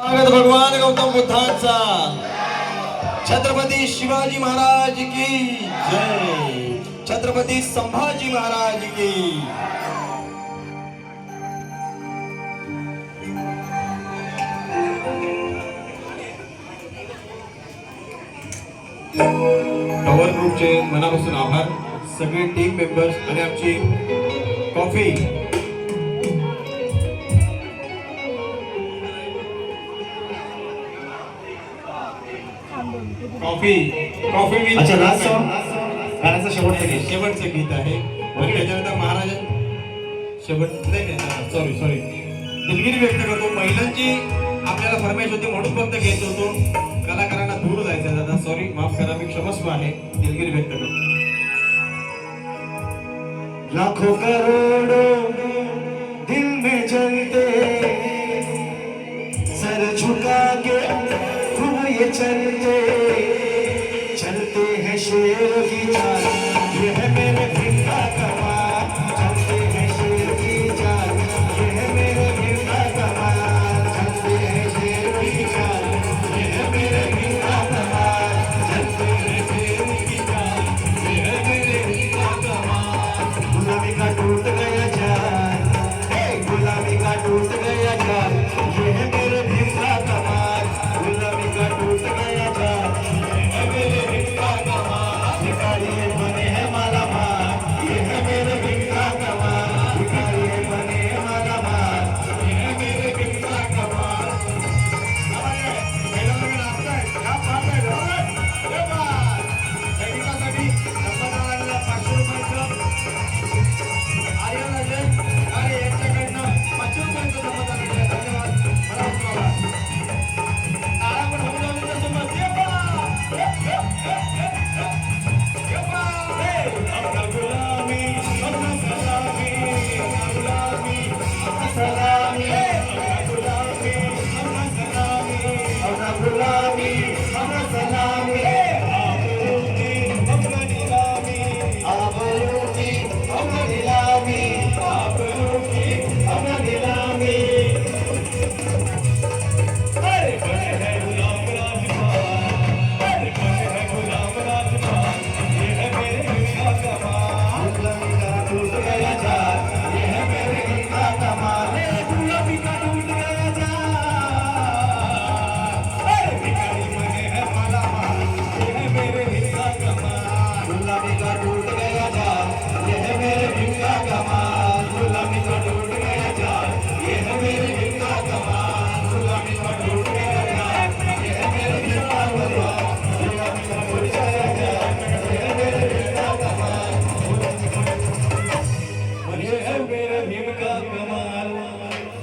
स्वागत भगवान गौतम बुद्धांचा. छत्रपती शिवाजी महाराज की जय. छत्रपती संभाजी महाराज की. पवन ग्रुपचे मनापासून आभार. सगळे टीम मेंबर्स आणि आमची कॉफी कॉफी कॉफी विथ अच्छा लास्ट सॉन्ग गाण्याचं शेवटचं गीत. शेवटचं गीत आहे. त्याच्यानंतर महाराज शेवट नाही सॉरी सॉरी दिलगिरी व्यक्त करतो. महिलांची आपल्याला फरमाईश होती म्हणून फक्त घेत होतो. कलाकारांना दूर जायचं दादा. सॉरी माफ करा मी क्षमस्व आहे. दिलगिरी व्यक्त करतो. लाखो करोडो दिल में चलते सर झुका के तुम ये चलते Everybody in my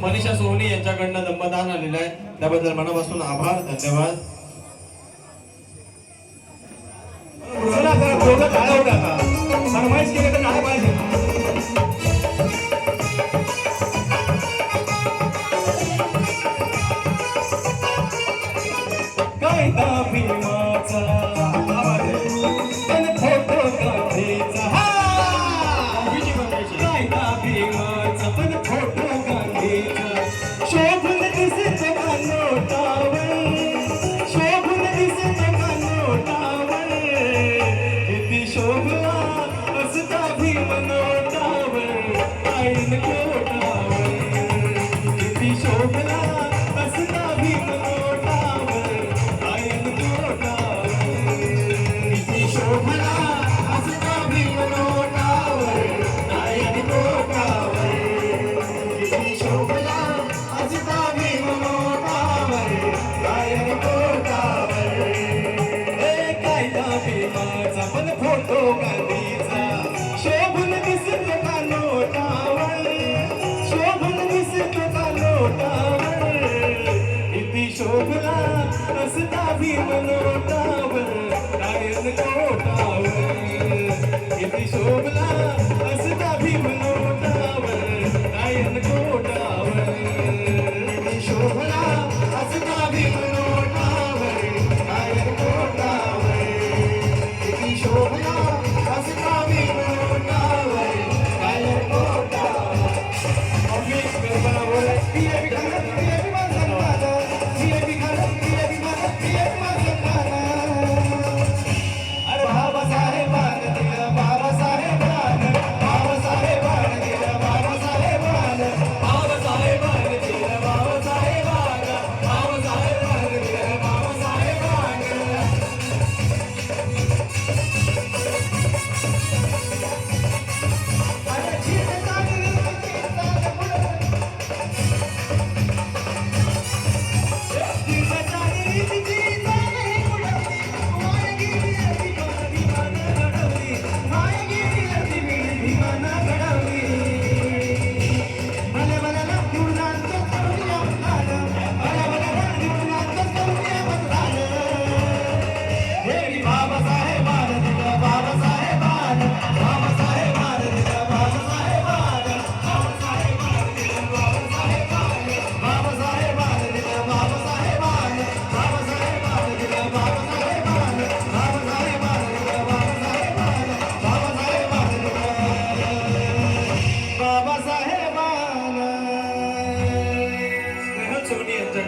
मनीषा सोहनी यांच्याकडनं दंपदान आलेलं आहे. त्याबद्दल मनापासून आभार धन्यवाद. फरमाईश केले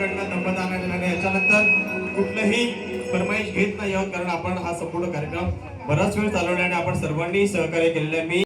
आपल्याकडनं नम्रता आणायला लागली याच्यानंतर कुठलंही फरमाईश घेत नाही आहोत कारण आपण हा संपूर्ण कार्यक्रम बराच वेळ चालवला आणि आपण सर्वांनी सहकार्य केलेलं आहे. मी